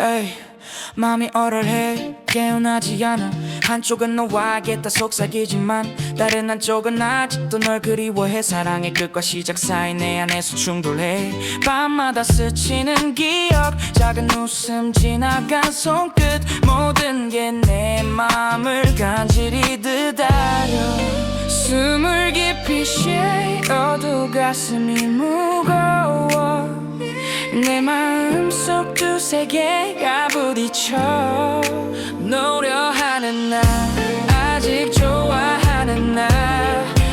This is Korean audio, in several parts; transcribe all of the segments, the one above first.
에이 마음이 얼얼해. 깨어나지 않아. 한쪽은 너와 알겠다 속삭이지만 다른 한쪽은 아직도 널 그리워해. 사랑의 끝과 시작 사이 내 안에서 충돌해. 밤마다 스치는 기억 작은 웃음 지나간 손끝. 모든 게 내 마음을 간질이 듯하려 숨을 깊이 쉬어 어두 가슴이 무거워 내 마음속 두세 개가 부딪혀 노려하는 나 아직 좋아하는 나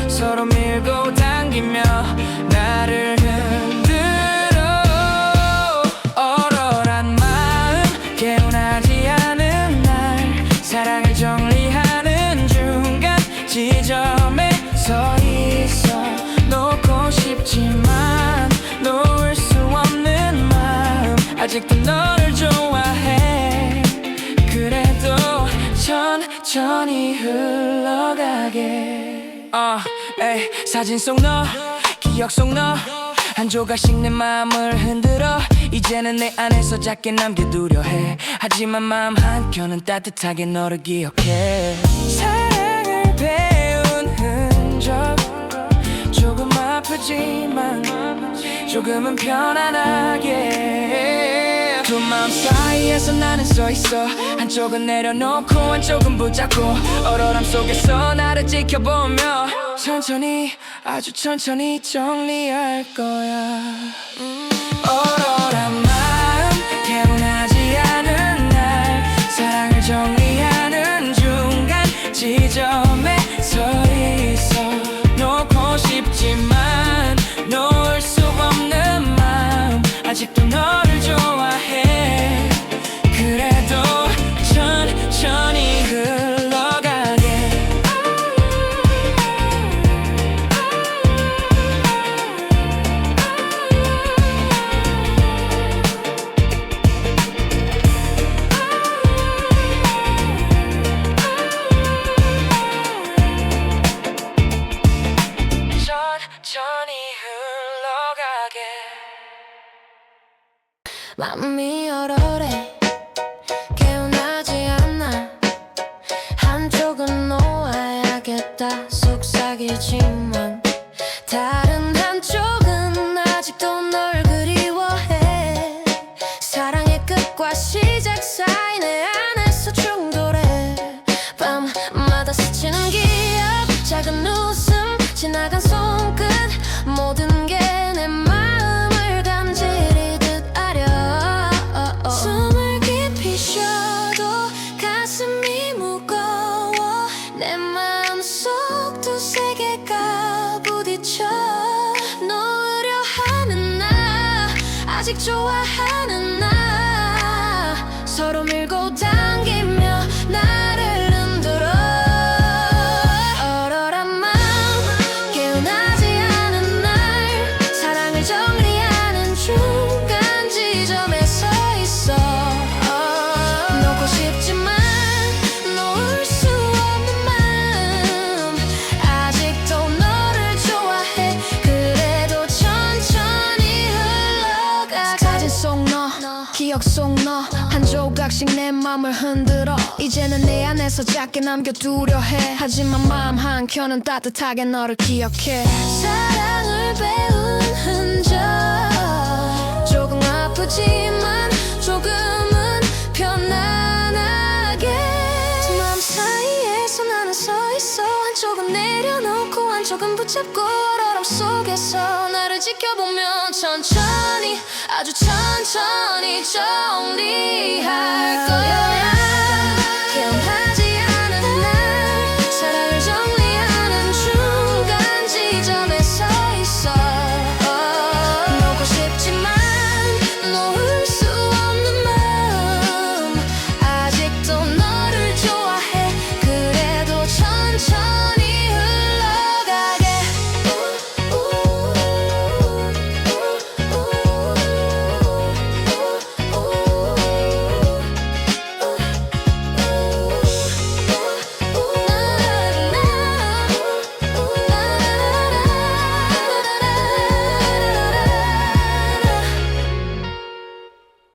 서로 밀고 당기며 아직도 너를 좋아해. 그래도 천천히 흘러가게. 어, 에이, 사진 속 너 기억 속 너. 한 조각씩 내 마음을 흔들어. 이제는 내 안에서 작게 남겨두려 해. 하지만 마음 한켠은 따뜻하게 너를 기억해. 사랑을 배운 흔적. 조금 아프지만 조금은 편안하게 두 마음 사이에서 나는 서 있어. 한쪽은 내려놓고 한쪽은 붙잡고. 얼얼함 속에서 나를 지켜보며. 천천히 아주 천천히 정리할 거야 마음이 얼얼해. 개운하지 않아. 한쪽은 놓아야겠다. 속삭이지만 다른 한쪽은 아직도 널 그리워해. 사랑의 끝과 시작 사이 내 안에서 충돌해. 밤마다 스치는 기억 작은 웃음 지나간 손 아직 좋아하는 나 서로 밀고 당기 기억 속 너 한 조각씩 내 맘을 흔들어. 이제는 내 안에서 작게 남겨 두려 해. 하지만 마음 한켠은 따뜻하게 너를 기억해. 사랑을 배운 흔적. 조금 아프지만 조금은 편안하게. 두 마음 사이에서 나는 서 있어. 한쪽은 내려놓고 한쪽은 붙잡고 얼얼함 속에서 나를 지켜보며 천천히 아주 천천히 정리할 거야. 기억할